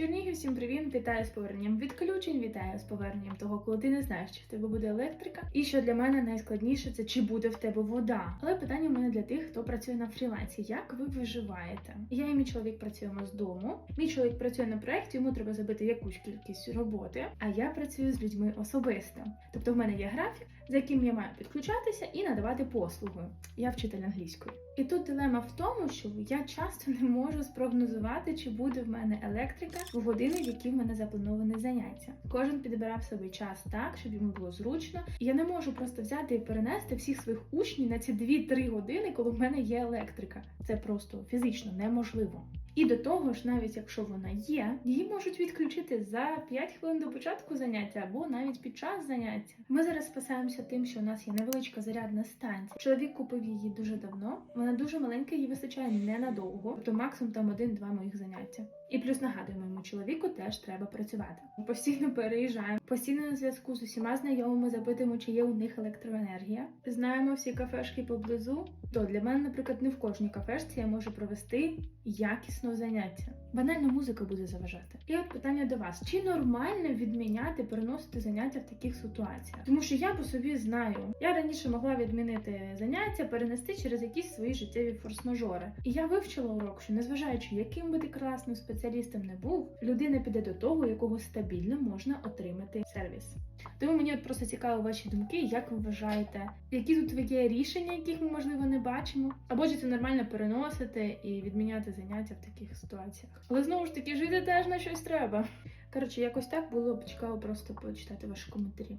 Чернігів, всім привіт! Вітаю з поверненням відключень, вітаю з поверненням того, коли ти не знаєш, чи в тебе буде електрика. І що для мене найскладніше, це чи буде в тебе вода. Але питання в мене для тих, хто працює на фрілансі. Як ви виживаєте? Я і мій чоловік працюємо з дому. Мій чоловік працює на проєкті, йому треба забити якусь кількість роботи. А я працюю з людьми особисто. Тобто, в мене є графік, за яким я маю підключатися і надавати послуги. Я вчитель англійської. І тут дилема в тому, що я часто не можу спрогнозувати, чи буде в мене електрика в години, в які в мене заплановане заняття. Кожен підбирав собі час так, щоб йому було зручно. І я не можу просто взяти і перенести всіх своїх учнів на ці 2-3 години, коли в мене є електрика. Це просто фізично неможливо. І до того ж, навіть якщо вона є, її можуть відключити за 5 хвилин до початку заняття або навіть під час заняття. Ми зараз спасаємося тим, що у нас є невеличка зарядна станція. Чоловік купив її дуже давно. Вона дуже маленька, її вистачає ненадовго, тобто максимум там один-два моїх заняття. І плюс нагадуємо, моєму чоловіку теж треба працювати. Ми постійно переїжджаємо, постійно на зв'язку з усіма знайомими, запитуємо, чи є у них електроенергія. Знаємо всі кафешки поблизу. То для мене, наприклад, не в кожній кафешці я можу провести якісно заняття. Банально музика буде заважати. І от питання до вас: чи нормально відміняти, переносити заняття в таких ситуаціях? Тому що я по собі знаю, я раніше могла відмінити заняття, перенести через якісь свої життєві форс-мажори. І я вивчила урок, що незважаючи, яким би ти класним спеціалістом не був, людина піде до того, якого стабільно можна отримати сервіс. Тому мені от просто цікаво ваші думки, як ви вважаєте, які тут є рішення, яких ми можливо не бачимо, або чи це нормально переносити і відміняти заняття в таких ситуаціях. Але знову ж таки, жити теж на щось треба. Коротше, якось так було б цікаво просто почитати ваші коментарі.